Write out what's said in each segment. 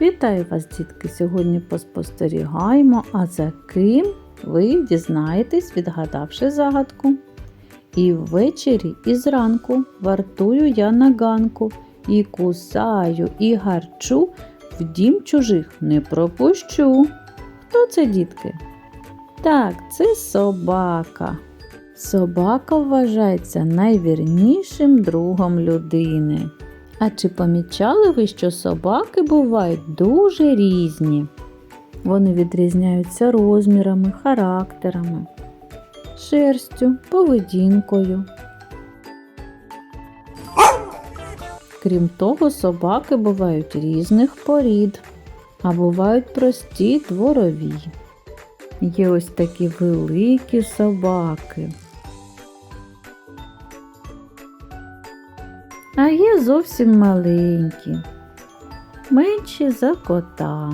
Вітаю вас, дітки! Сьогодні поспостерігаємо, а за ким ви дізнаєтесь, відгадавши загадку. І ввечері, і зранку вартую я на ганку, і кусаю, і гарчу, в дім чужих не пропущу. Хто це, дітки? Так, це собака. Собака вважається найвірнішим другом людини. А чи помічали ви, що собаки бувають дуже різні? Вони відрізняються розмірами, характерами, шерстю, поведінкою. Крім того, собаки бувають різних порід, а бувають прості дворові. Є ось такі великі собаки. А є зовсім маленькі, менші за кота.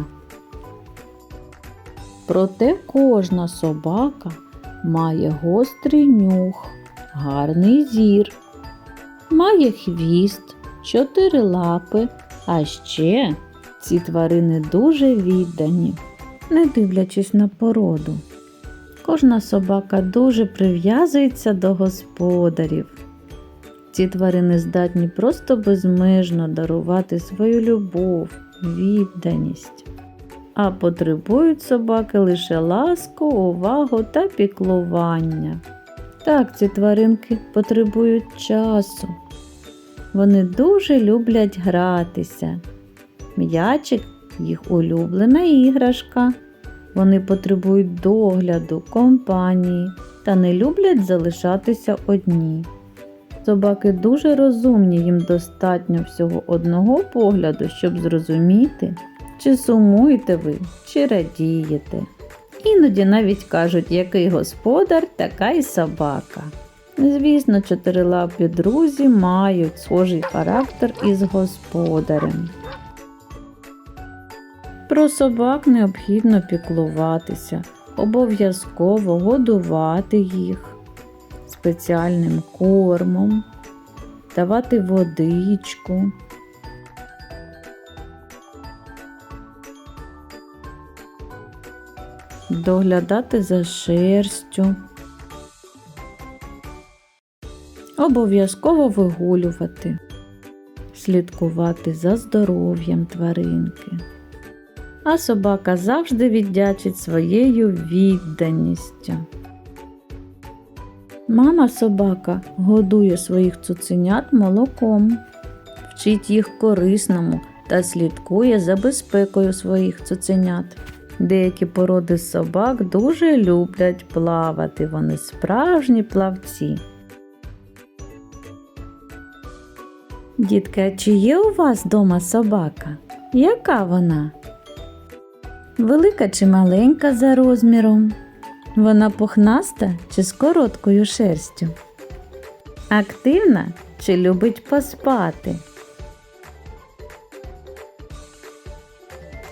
Проте кожна собака має гострий нюх, гарний зір, має хвіст, чотири лапи, а ще ці тварини дуже віддані, не дивлячись на породу. Кожна собака дуже прив'язується до господарів. Ці тварини здатні просто безмежно дарувати свою любов, відданість, а потребують собаки лише ласку, увагу та піклування. Так, ці тваринки потребують часу. Вони дуже люблять гратися. М'ячик їх улюблена іграшка. Вони потребують догляду, компанії та не люблять залишатися одні. Собаки дуже розумні, їм достатньо всього одного погляду, щоб зрозуміти, чи сумуєте ви, чи радієте. Іноді навіть кажуть, який господар, така й собака. Звісно, чотирилапі друзі мають схожий характер із господарем. Про собак необхідно піклуватися, обов'язково годувати їх спеціальним кормом, давати водичку. Доглядати за шерстю. Обов'язково вигулювати, слідкувати за здоров'ям тваринки. А собака завжди віддячить своєю відданістю. Мама собака годує своїх цуценят молоком, вчить їх корисному та слідкує за безпекою своїх цуценят. Деякі породи собак дуже люблять плавати, вони справжні плавці. Дітки, а чи є у вас вдома собака? Яка вона? Велика чи маленька за розміром? Вона пухнаста чи з короткою шерстю? Активна чи любить поспати?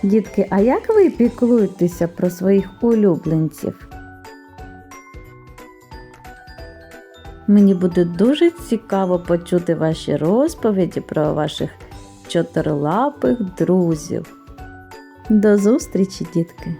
Дітки, а як ви піклуєтеся про своїх улюбленців? Мені буде дуже цікаво почути ваші розповіді про ваших чотирилапих друзів. До зустрічі, дітки!